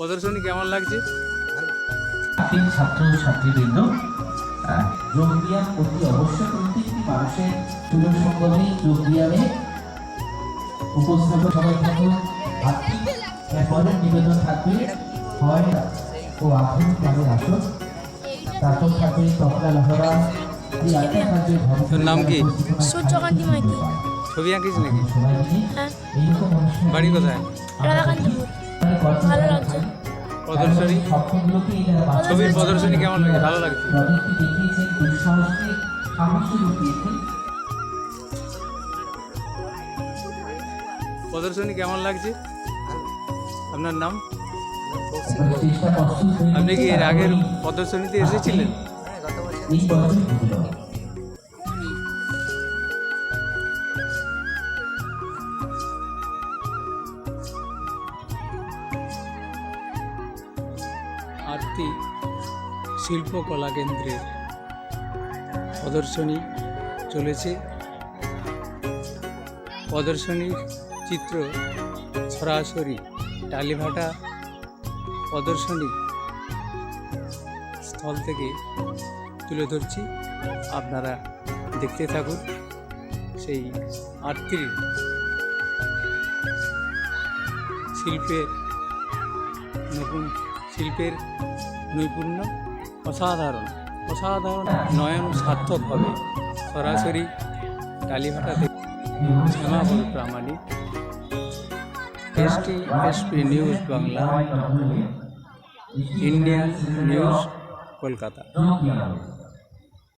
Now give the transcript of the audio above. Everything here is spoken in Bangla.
প্রদর্শনী কেমন লাগছে? তিন ছাত্র ছাত্রীবৃন্দ যোগ ব্যায়াম অতি অবশ্যই প্রত্যেকটি মানুষের সুযোগ সঙ্গমে যোগ ব্যায়ামে উপস্থাপন সবাই থাকুন আর্থিক নিবেদন থাকবে। হয় ও আধুনিক নামের আসন তারপর থাকবে তবলা লহরা। নাম কি? সূর্যকান্তি মাইতি। ছবি আঁকিস নাকি? হ্যাঁ। বাড়ি কোথায়? রাধাকান্তপুর। ভালো লাগছে। প্রদর্শনী? ছবির প্রদর্শনী কেমন লাগে? ভালো লাগছে? প্রদর্শনী কেমন লাগছে? আপনার নাম? হয়ে আপনি কি এর আগের প্রদর্শনীতে এসেছিলেন? আরতি শিল্পকলা কেন্দ্রের প্রদর্শনী চলেছে। প্রদর্শনীর চিত্র সরাসরি টালিভাটা প্রদর্শনী স্থল থেকে তুলে ধরছি। আপনারা দেখতে থাকুন সেই আরতির শিল্পের নতুন শিল্পের নৈপুণ্য অসাধারণ। অসাধারণ নয়ন সার্থক হবে। সরাসরি কালীভাটা থেকে শ্যামাবল Pramanik. ST SP news Bangla. Indian news Kolkata.